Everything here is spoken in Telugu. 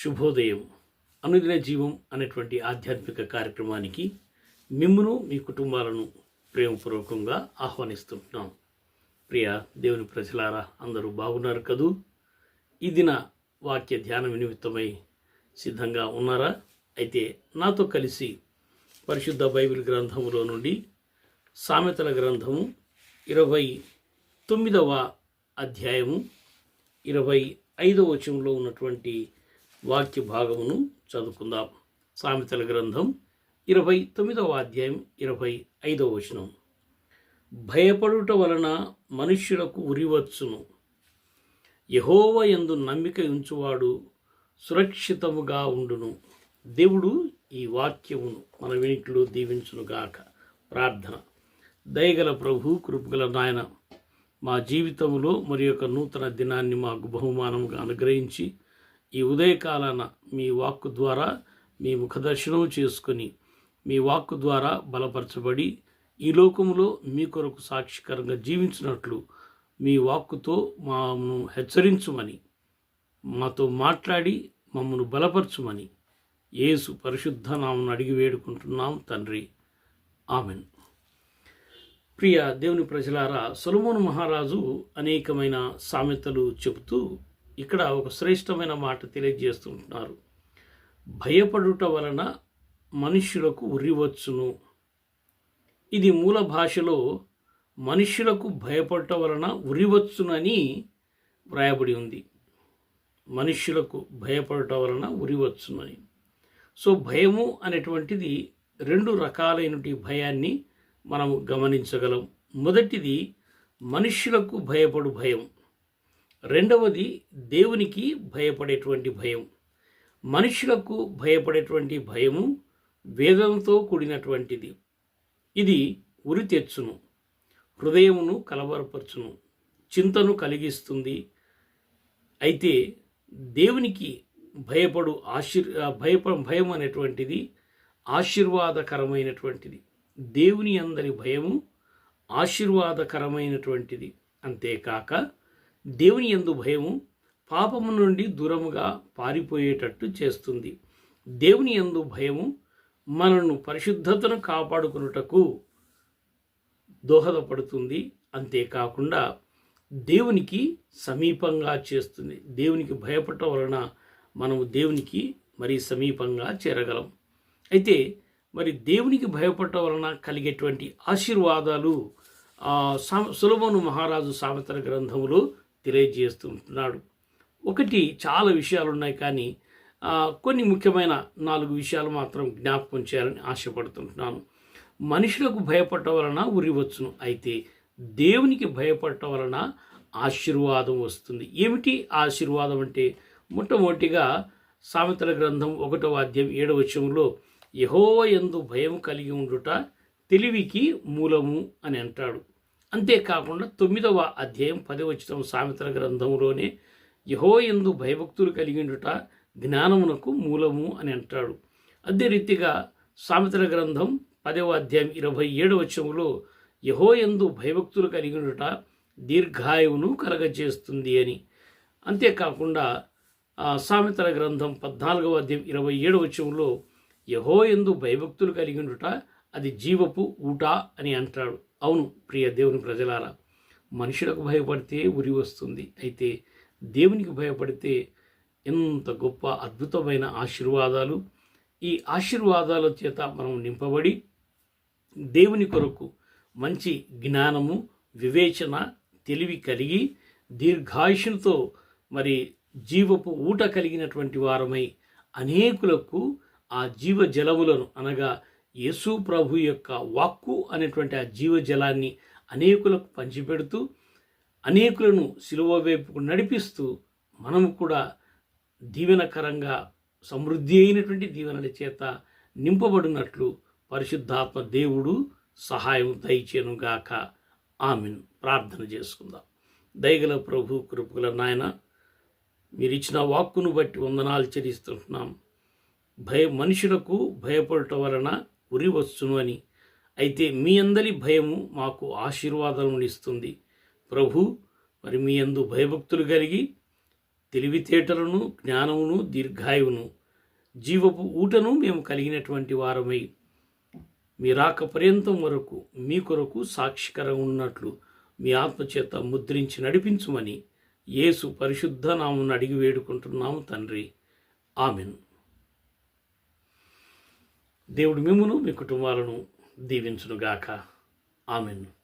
శుభోదయం. అనుదిన జీవం అనేటువంటి ఆధ్యాత్మిక కార్యక్రమానికి మిమ్మును మీ కుటుంబాలను ప్రేమపూర్వకంగా ఆహ్వానిస్తుంటున్నాం. ప్రియ దేవుని ప్రజలారా అందరూ బాగున్నారు కదూ? ఈ దిన వాక్య ధ్యానం నిమిత్తమై సిద్ధంగా ఉన్నారా? అయితే నాతో కలిసి పరిశుద్ధ బైబిల్ గ్రంథములో నుండి సామెతల గ్రంథము ఇరవై తొమ్మిదవ అధ్యాయము ఇరవై ఐదవ వచనంలో ఉన్నటువంటి వాక్య భాగమును చదువుకుందాం. సామెతల గ్రంథం ఇరవై తొమ్మిదవ అధ్యాయం ఇరవై ఐదవ వచనం. భయపడుట వలన మనుష్యులకు ఉరివచ్చును. యహోవ యందు నమ్మిక ఉంచువాడు సురక్షితముగా ఉండును. దేవుడు ఈ వాక్యమును మన వెనికిలో దీవించునుగాక ప్రార్థన. దయగల ప్రభు కృపగల నాయన మా జీవితంలో మరి యొక్క నూతన దినాన్ని మాకు బహుమానంగా అనుగ్రహించి ఈ ఉదయకాలాన మీ వాక్కు ద్వారా మీ ముఖదర్శనం చేసుకొని మీ వాక్కు ద్వారా బలపరచబడి ఈ లోకములో మీ కొరకు సాక్షికరంగా జీవించినట్లు మీ వాక్కుతో మాను హెచ్చరించుమని మాతో మాట్లాడి మమ్మను బలపరచుమని యేసు పరిశుద్ధ నామను అడిగి వేడుకుంటున్నాం తండ్రి. ఆమెన్. ప్రియ దేవుని ప్రజలారా సొలమోను మహారాజు అనేకమైన సామెతలు చెబుతూ ఇక్కడ ఒక శ్రేష్టమైన మాట తెలియజేస్తుంటున్నారు భయపడుట వలన మనుష్యులకు ఉరివచ్చును. ఇది మూల భాషలో మనుష్యులకు భయపడట వలన ఉరివచ్చునని వ్రాయబడి ఉంది. మనుష్యులకు భయపడట వలన ఉరివచ్చునని. సో భయము అనేటువంటిది రెండు రకాలైనటువంటి భయాన్ని మనము గమనించగలం. మొదటిది మనుష్యులకు భయపడు భయం. రెండవది దేవునికి భయపడేటువంటి భయం. మనుషులకు భయపడేటువంటి భయము వేదంతో కూడినటువంటిది. ఇది ఉరి తెచ్చును హృదయమును కలవరపరచును చింతను కలిగిస్తుంది. అయితే దేవునికి భయపడు ఆశీర్ భయప భయం అనేటువంటిది ఆశీర్వాదకరమైనటువంటిది. దేవుని అందరి భయము ఆశీర్వాదకరమైనటువంటిది. అంతేకాక దేవుని ఎందు భయము పాపము నుండి దూరముగా పారిపోయేటట్టు చేస్తుంది. దేవుని ఎందు భయము మనను పరిశుద్ధతను కాపాడుకున్నటకు దోహదపడుతుంది. అంతేకాకుండా దేవునికి సమీపంగా చేస్తుంది. దేవునికి భయపడటం వలన మనము దేవునికి మరి సమీపంగా చేరగలం. అయితే మరి దేవునికి భయపడటం వలన కలిగేటువంటి ఆశీర్వాదాలు సులభను మహారాజు సామెతల గ్రంథంలో తెలియజేస్తుంటున్నాడు ఒకటి చాలా విషయాలు ఉన్నాయి కానీ కొన్ని ముఖ్యమైన నాలుగు విషయాలు మాత్రం జ్ఞాపకం చేయాలని ఆశపడుతుంటున్నాను. మనుషులకు భయపడటం వలన ఉరివచ్చును అయితే దేవునికి భయపడటం వలన ఆశీర్వాదం వస్తుంది. ఏమిటి ఆశీర్వాదం అంటే? మొట్టమొదటిగా సామెతల గ్రంథం ఒకటవ అధ్యాయం ఏడవ వచనంలో యహోవ ఎందు భయం కలిగి ఉండుట తెలివికి మూలము అని అంటాడు. అంతేకాకుండా తొమ్మిదవ అధ్యాయం పదవచనం సామెతల గ్రంథంలోనే యహో ఎందు భయభక్తులు కలిగి ఉండుట జ్ఞానమునకు మూలము అని అంటాడు. అదే రీతిగా సామెతల గ్రంథం పదవ అధ్యాయం ఇరవై ఏడవ వచనంలో యహో ఎందు భయభక్తులు కలిగి దీర్ఘాయువును కలగజేస్తుంది అని. అంతేకాకుండా సామెతల గ్రంథం పద్నాలుగవ అధ్యాయం ఇరవై ఏడవ వచనంలో యహో ఎందు భయభక్తులు కలిగి ఉండుట అది జీవపు ఊట అని అంటాడు. అవును ప్రియ దేవుని ప్రజలారా మనుషులకు భయపడితే ఉరి వస్తుంది. అయితే దేవునికి భయపడితే ఎంత గొప్ప అద్భుతమైన ఆశీర్వాదాలు. ఈ ఆశీర్వాదాల చేత మనం నింపబడి దేవుని కొరకు మంచి జ్ఞానము వివేచన తెలివి కలిగి దీర్ఘాయుషులతో మరి జీవపు ఊట కలిగినటువంటి వారమై అనేకులకు ఆ జీవ జలములను అనగా యేసు ప్రభు యొక్క వాక్కు అనేటువంటి ఆ జీవజలాన్ని అనేకులకు పంచిపెడుతూ అనేకులను సిలువ వైపుకు నడిపిస్తూ మనము కూడా దీవెనకరంగా సమృద్ధి అయినటువంటి దీవెనల చేత నింపబడినట్లు పరిశుద్ధాత్మ దేవుడు సహాయం దయచేనుగాక. ఆమెను. ప్రార్థన చేసుకుందాం. దయగల ప్రభు కృపగల నాయన మీరు ఇచ్చిన వాక్కును బట్టి వందనాలు చెల్లిస్తుంటున్నాం భయ మనుషులకు భయపడటం వలన ఉరి వచ్చును అని. అయితే మీ అందరి భయము మాకు ఆశీర్వాదాలను ఇస్తుంది. ప్రభు మరి మీ అందు భయభక్తులు కలిగి తెలివితేటలను జ్ఞానమును దీర్ఘాయువును జీవపు ఊటను మేము కలిగినటువంటి వారమై మీ రాక పర్యంతం వరకు మీ కొరకు సాక్షికరంగా ఉన్నట్లు మీ ఆత్మచేత ముద్రించి నడిపించుమని యేసు పరిశుద్ధ నామను అడిగి వేడుకుంటున్నాము తండ్రి. ఆమెను. దేవుడు మిమ్మును మీ కుటుంబాలను దీవించునుగాక. ఆమెను.